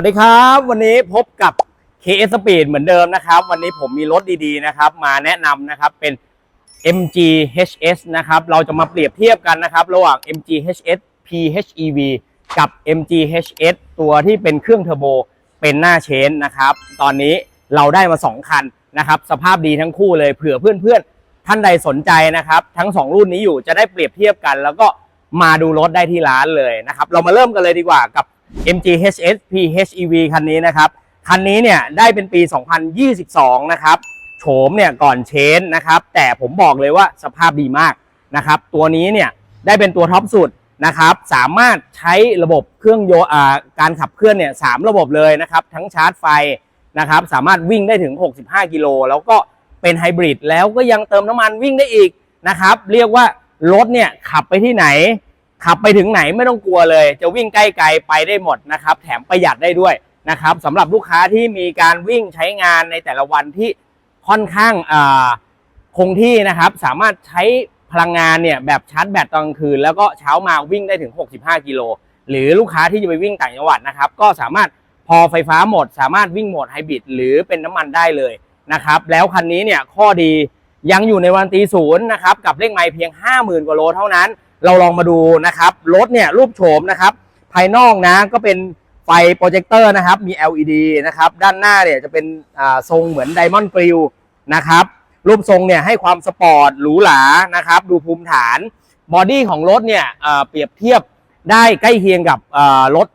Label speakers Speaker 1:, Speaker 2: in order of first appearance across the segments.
Speaker 1: วัสดีครับ วันนี้พบกับ KS Speed เหมือนเดิมนะครับ วันนี้ผมมีรถดีๆนะครับ มาแนะนำนะครับเป็น MG HS นะครับ เราจะมาเปรียบเทียบกันนะครับ ระหว่าง MG HS PHEV กับ MG HS ตัวที่เป็นเครื่องเทอร์โบเป็นหน้าเชนนะครับ ตอนนี้เราได้มา 2 คันนะครับ สภาพดีทั้งคู่เลยเผื่อเพื่อนๆ ท่านใดสนใจนะครับ ทั้ง 2 รุ่นนี้อยู่จะได้เปรียบเทียบกัน แล้วก็มาดูรถได้ที่ร้านเลยนะครับ เรามาเริ่มกันเลยดีกว่ากับ MG HS PHEV คันนี้นะครับ คันนี้เนี่ยได้เป็นปี 2022 นะครับโฉมเนี่ยก่อนเชนนะครับ แต่ผมบอกเลยว่าสภาพดีมากนะครับ ตัวนี้เนี่ยได้เป็นตัวท็อปสุดนะครับ สามารถใช้ระบบเครื่องโยอ่าการขับเคลื่อนเนี่ยสามระบบเลยนะครับ ทั้งชาร์จไฟนะครับ สามารถวิ่งได้ถึง 65 กิโล แล้วก็เป็นไฮบริดแล้วก็ยังเติมน้ำมันวิ่งได้อีกนะครับ เรียกว่ารถเนี่ยขับไปที่ไหน ขับไปถึงไหนไม่ต้องกลัวเลย จะวิ่งใกล้ไกลไปได้หมดนะครับ แถมประหยัดได้ด้วยนะครับสำหรับลูกค้าที่มีการวิ่งใช้งานในแต่ละวันที่ค่อนข้างคงที่นะครับ สามารถใช้พลังงานเนี่ยแบบชาร์จแบตตอนกลางคืน แล้วก็เช้ามาวิ่งได้ถึง 65 กิโล หรือลูกค้าที่จะไปวิ่งต่างจังหวัดนะครับ ก็สามารถพอไฟฟ้าหมด สามารถวิ่งโหมดไฮบริดหรือเป็นน้ำมันได้เลยนะครับ แล้วคันนี้เนี่ยข้อดียังอยู่ในวันตีศูนย์นะครับ กับเลขไมล์เพียง 50,000กว่าโลเท่านั้น เราลองมาดูนะครับรถเนี่ยรูปโฉมนะครับ ภายนอกนะก็เป็นไฟโปรเจคเตอร์นะครับ มี LED นะครับ ด้านหน้าเนี่ยจะเป็นอ่าทรงเหมือนไดมอนด์กริลนะครับ รูปทรงเนี่ยให้ความสปอร์ตหรูหรานะครับ ดูภูมิฐานบอดี้ของรถเนี่ยอ่าเปรียบเทียบได้ใกล้เคียงกับอ่ารถ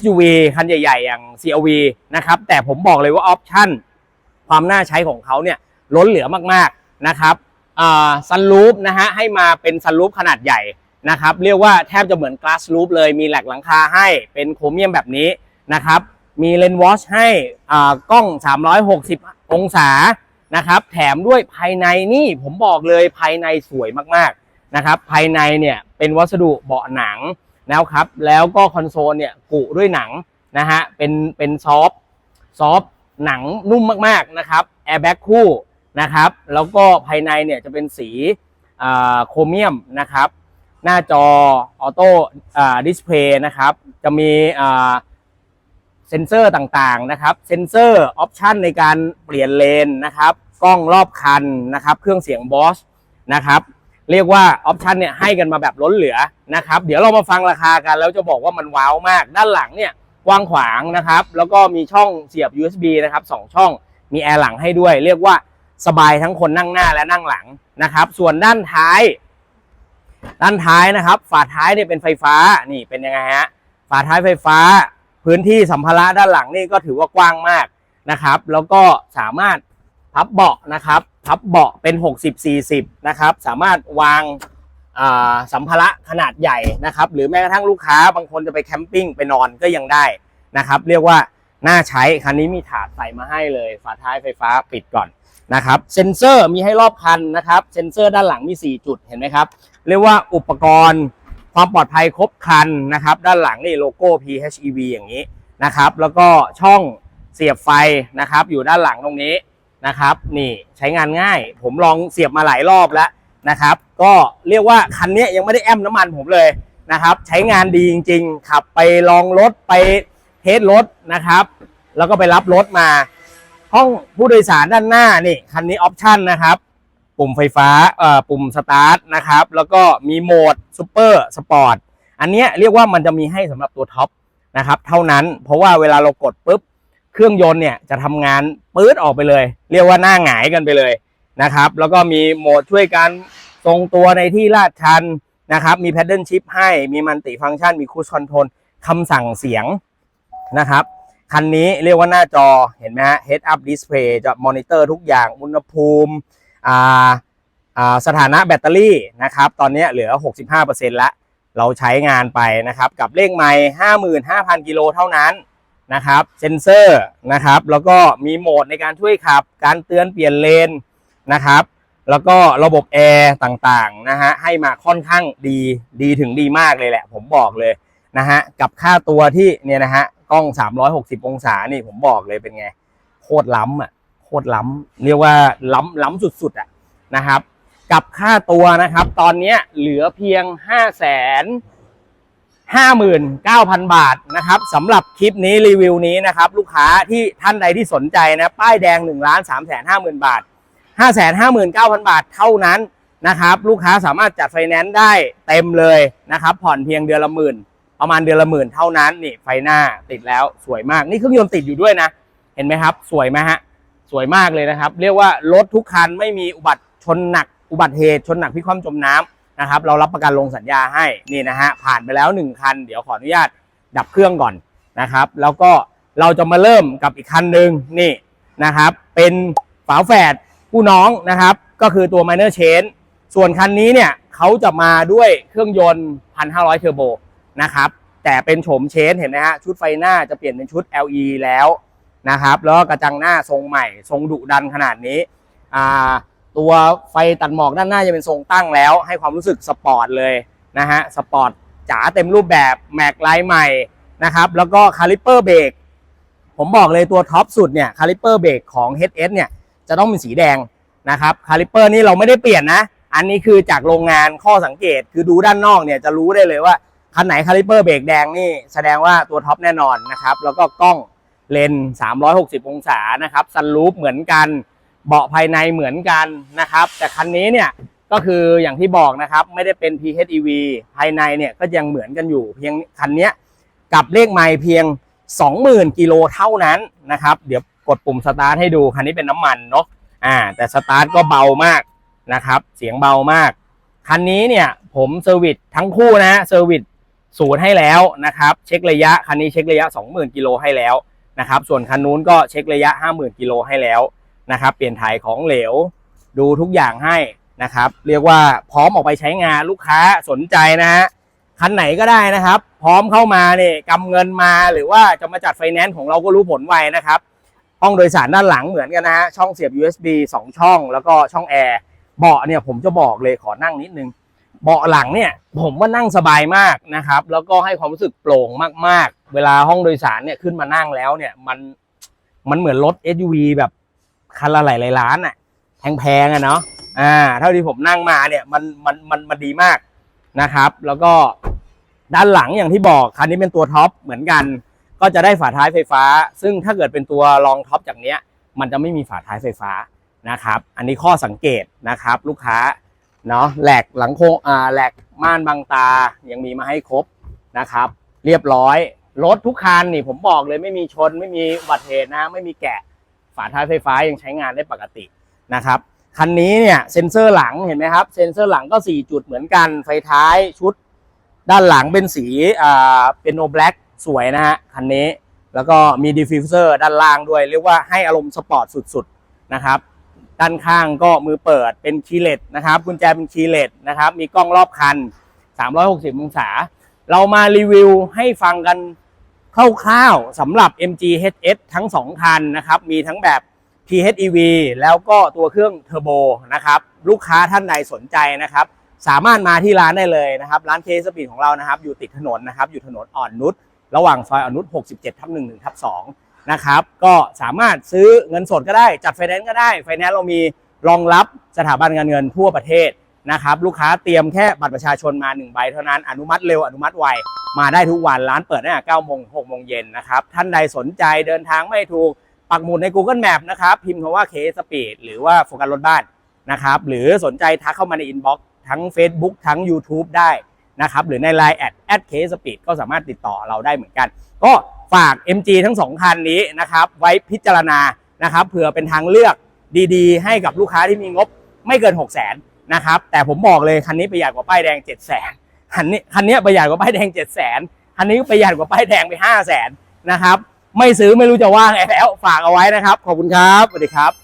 Speaker 1: SUV คันใหญ่ ๆ อย่าง CRV นะครับ แต่ผมบอกเลยว่าออปชั่นความน่าใช้ของเขาเนี่ยล้นเหลือมาก ๆ นะครับ ซันรูฟนะฮะให้มาเป็นซันรูฟขนาดใหญ่นะครับเรียกว่าแทบจะเหมือนก a s s รูฟเลยมีแหลกหลังคาให้เป็นโครเมียมแบบนี้นะครับมีเลนส์วอชให้อ่ากล้อง 360 องศานะครับแถมด้วยภายในนี่ผมบอกเลยภายในสวยมากๆนะครับภายในเนี่ยเป็นวัสดุเบาะหนังนะครับแล้วก็คอนโซลเนี่ยกุด้วยหนังนะฮะเป็นเป็นซอฟซอฟหนังนุ่มมากๆนะครับแอร์แบ็กคู่ นะครับ แล้วก็ภายในเนี่ยจะเป็นสีโครเมียมนะครับ หน้าจอออโต้ดิสเพลย์นะครับ จะมีเซนเซอร์ต่างๆนะครับเซนเซอร์ออปชันในการเปลี่ยนเลนนะครับกล้องรอบคันนะครับ เครื่องเสียงบอสนะครับเรียกว่าออปชันเนี่ยให้กันมาแบบล้นเหลือนะครับ เดี๋ยวเรามาฟังราคากัน แล้วจะบอกว่ามันว้าวมาก ด้านหลังเนี่ยกว้างขวางนะครับ แล้วก็มีช่องเสียบ USB นะครับสองช่องมีแอร์หลังให้ด้วย เรียกว่า สบายทั้งคนนั่งหน้าและนั่งหลังนะครับ ส่วนด้านท้าย ด้านท้ายนะครับ ฝาท้ายเนี่ยเป็นไฟฟ้านี่เป็นยังไงฮะฝาท้ายไฟฟ้า พื้นที่สัมภาระด้านหลังนี่ก็ถือว่ากว้างมากนะครับ แล้วก็สามารถพับเบาะนะครับ พับเบาะเป็น 60-40 นะครับ สามารถวางอ่าสัมภาระขนาดใหญ่นะครับ หรือแม้กระทั่งลูกค้าบางคนจะไปแคมปิ้งไปนอนก็ยังได้นะครับ เรียกว่าน่าใช้คันนี้มีถาดใส่มาให้เลย ฝาท้ายไฟฟ้าปิดก่อน นะครับเซ็นเซอร์มีให้รอบคันนะครับเซ็นเซอร์ด้านหลังมี 4 จุดเห็นไหมครับ เรียกว่าอุปกรณ์ความปลอดภัยครบคันนะครับ ด้านหลังนี่โลโก้ PHEV อย่างนี้นะครับ แล้วก็ช่องเสียบไฟนะครับ อยู่ด้านหลังตรงนี้นะครับ นี่ใช้งานง่าย ผมลองเสียบมาหลายรอบแล้วนะครับ ก็เรียกว่าคันนี้ยังไม่ได้แอมน้ำมันผมเลยนะครับ ใช้งานดีจริง ๆ ขับไปลองรถไปเทสรถนะครับ แล้วก็ไปรับรถมา ห้องผู้โดยสารด้านหน้านี่คันนี้ออปชั่นนะครับ ปุ่มไฟฟ้าเอ่อปุ่มสตาร์ทนะครับ แล้วก็มีโหมดซูเปอร์สปอร์ตอันนี้เรียกว่ามันจะมีให้สำหรับตัวท็อปนะครับ เท่านั้นเพราะว่าเวลาเรากดปุ๊บเครื่องยนต์เนี่ยจะทำงานปื๊ดออกไปเลย เรียกว่าหน้าหงายกันไปเลยนะครับ แล้วก็มีโหมดช่วยการทรงตัวในที่ลาดชันนะครับ มีแพดเดิลชิพให้มีมันติฟังก์ชันมีคูชคอนโทรลคำสั่งเสียงนะครับ คันนี้เรียกว่าหน้าจอเห็นไหมฮะ Head Up Display จะมอนิเตอร์ทุกอย่างอุณหภูมิอ่าอ่าสถานะแบตเตอรี่นะครับ ตอนนี้เหลือ 65%ละเราใช้งานไปนะครับ กับเลขไมล์55,000 กิโลเท่านั้นนะครับเซนเซอร์นะครับ แล้วก็มีโหมดในการช่วยขับ การเตือนเปลี่ยนเลนนะครับ แล้วก็ระบบแอร์ต่างๆนะฮะให้มาค่อนข้างดีดีถึงดีมากเลยแหละ ผมบอกเลยนะฮะกับค่าตัวที่เนี่ยนะฮะ กล้อง 360 องศานี่ผมบอกเลยเป็นไง โคตรล้ำอะโคตรล้ำเรียกว่าล้ำล้ำสุดๆอะนะครับ กับค่าตัวนะครับ ตอนนี้เหลือเพียง 5 0 0 0 0 59,000 บาทนะครับสำหรับคลิปนี้รีวิวนี้นะครับ ลูกค้าที่ท่านใดที่สนใจนะ ป้ายแดง1ล้าน3 5 0 0 0 0 บาท 559,000 บาทเท่านั้นนะครับ ลูกค้าสามารถจัดไฟแนนซ์ได้เต็มเลยนะครับ ผ่อนเพียงเดือนละหมื่น ประมาณเดือนละหมื่นเท่านั้นนี่ไฟหน้าติดแล้วสวยมากนี่เครื่องยนต์ติดอยู่ด้วยนะ เห็นไหมครับ สวยไหมฮะสวยมากเลยนะครับ เรียกว่ารถทุกคันไม่มีอุบัติชนหนัก อุบัติเหตุชนหนักพิกคว่ำจมน้ำนะครับ เรารับประกันลงสัญญาให้นี่นะฮะผ่านไปแล้ว 1 คัน เดี๋ยวขออนุญาตดับเครื่องก่อนนะครับ แล้วก็เราจะมาเริ่มกับอีกคันหนึ่งนี่นะครับ เป็นฝาแฝดผู้น้องนะครับ ก็คือตัว Minor Change ส่วนคันนี้เนี่ยเขาจะมาด้วยเครื่องยนต์ 1,500 เทอร์โบ นะครับ แต่เป็นโฉมเชนเห็นไหมฮะชุดไฟหน้าจะเปลี่ยนเป็นชุด LE แล้วนะครับ แล้วกระจังหน้าทรงใหม่ ทรงดุดันขนาดนี้อ่าตัวไฟตัดหมอกด้านหน้าจะเป็นทรงตั้งแล้ว ให้ความรู้สึกสปอร์ตเลยนะฮะสปอร์ตจ๋าเต็มรูปแบบแม็กไลน์ใหม่นะครับ แล้วก็คาลิปเปอร์เบรกผมบอกเลยตัวท็อปสุดเนี่ยคาลิปเปอร์เบรกของ HS เนี่ยจะต้องเป็นสีแดงนะครับคาลิปเปอร์นี่เราไม่ได้เปลี่ยนนะ อันนี้คือจากโรงงานข้อสังเกตคือดูด้านนอกเนี่ยจะรู้ได้เลยว่า คันไหนคาลิเปอร์เบรกแดงนี่แสดงว่าตัวท็อปแน่นอนนะครับ แล้วก็กล้องเลนส์360 องศานะครับซันรูปเหมือนกัน เบาะภายในเหมือนกันนะครับ แต่คันนี้เนี่ยก็คืออย่างที่บอกนะครับไม่ได้เป็น PHEV ภายในเนี่ยก็ยังเหมือนกันอยู่เพียงคันนี้กับเลขไมล์เพียง 20,000 กิโลเท่านั้นนะครับ เดี๋ยวกดปุ่มสตาร์ทให้ดูคันนี้เป็นน้ำมันเนาะอ่าแต่สตาร์ทก็เบามากนะครับ เสียงเบามาก คันนี้เนี่ยผมเซอร์วิสทั้งคู่นะฮะเซอร์วิส ศูนย์ให้แล้วนะครับเช็คระยะคันนี้เช็คระยะ 20,000กิโลให้แล้วนะครับส่วนคันนู้นก็เช็คระยะ 50,000กิโลให้แล้วนะครับเปลี่ยนถ่ายของเหลวดูทุกอย่างให้นะครับเรียกว่าพร้อมออกไปใช้งานลูกค้าสนใจนะฮะคันไหนก็ได้นะครับ พร้อมเข้ามาเนี่ยกำเงินมาหรือว่าจะมาจัดไฟแนนซ์ของเราก็รู้ผลไวนะครับห้องโดยสารด้านหลังเหมือนกันนะฮะช่องเสียบ USB 2 ช่อง แล้วก็ช่องแอร์เบาะเนี่ยผมจะบอกเลยขอนั่งนิดนึง เบาะหลังเนี่ยผมว่านั่งสบายมากนะครับ แล้วก็ให้ความรู้สึกโปร่งมากๆ เวลาห้องโดยสารเนี่ยขึ้นมานั่งแล้วเนี่ยมันมันเหมือนรถ SUV แบบคันละหลายๆล้านอะแพงๆอะเนาะอ่า เท่าที่ผมนั่งมาเนี่ยมันมันมันมันดีมากนะครับ แล้วก็ด้านหลังอย่างที่บอกคันนี้เป็นตัวท็อปเหมือนกัน ก็จะได้ฝาท้ายไฟฟ้า ซึ่งถ้าเกิดเป็นตัวรองท็อปจากเนี้ย มันจะไม่มีฝาท้ายไฟฟ้านะครับ อันนี้ข้อสังเกตนะครับ ลูกค้า เนาะแหลกหลังโครงอ่าแหลกม่านบังตายังมีมาให้ครบนะครับ เรียบร้อยรถทุกคันนี่ผมบอกเลยไม่มีชนไม่มีอุบัติเหตุนะไม่มีแกะฝาท้ายไฟฟ้ายังใช้งานได้ปกตินะครับคันนี้เนี่ยเซ็นเซอร์หลังเห็นไหมครับ เซ็นเซอร์หลังก็ 4 จุดเหมือนกันไฟท้ายชุด ด้านหลังเป็นสีอ่าเป็นโนแบล็กสวยนะฮะคันนี้แล้วก็มีดิฟฟิวเซอร์ด้านล่างด้วย เรียกว่าให้อารมณ์สปอร์ตสุดๆนะครับ ด้านข้างก็มือเปิดเป็นคีเลสนะครับกุญแจเป็นคีเลสนะครับ มีกล้องรอบคัน 360 องศา เรามารีวิวให้ฟังกันคร่าวๆสำหรับ MG HS ทั้ง 2 คันนะครับ มีทั้งแบบ PHEV แล้วก็ตัวเครื่องเทอร์โบนะครับ ลูกค้าท่านใดสนใจนะครับ สามารถมาที่ร้านได้เลยนะครับ ร้านเคสปีดของเรานะครับ อยู่ติดถนนนะครับ อยู่ถนนอ่อนนุชระหว่างซอยอ่อนนุช67ทับ1 1ทับ2 นะครับ ก็สามารถซื้อเงินสดก็ได้ จัดไฟแนนซ์ก็ได้ ไฟแนนซ์เรามีรองรับสถาบันการเงินทั่วประเทศนะครับ ลูกค้าเตรียมแค่บัตรประชาชนมา1ใบเท่านั้น อนุมัติเร็วอนุมัติไว มาได้ทุกวัน ร้านเปิดตั้งแต่9โมง6โมงเย็นนะครับ ท่านใดสนใจเดินทางไม่ถูก ปักหมุดใน Google Map นะครับ พิมพ์คำว่า K Speed หรือว่าโฟกัสรถบ้านนะครับ หรือสนใจทักเข้ามาในอินบ็อกซ์ทั้ง Facebook ทั้ง YouTube ได้นะครับ หรือใน Line แอดแอด K Speed ก็สามารถติดต่อเราได้เหมือนกัน ก็ ฝาก MG ทั้ง2คันนี้นะครับ ไว้พิจารณานะครับเผื่อเป็นทางเลือกดีๆ ให้กับลูกค้าที่มีงบไม่เกิน 6 0 0 0 0นนะครับ แต่ผมบอกเลยคันนี้ประหยัดกว่าป้ายแดง 7 0 0 0 0นคันนี้คันนี้ประหยัดกว่าป้ายแดง 7 0 0 0 0นคันนี้ประหยัดกว่าป้ายแดงไป 5 0 0 0 0นนะครับ ไม่ซื้อไม่รู้จะว่าไงแล้วฝากเอาไว้นะครับ ขอบคุณครับสวัสดีครับ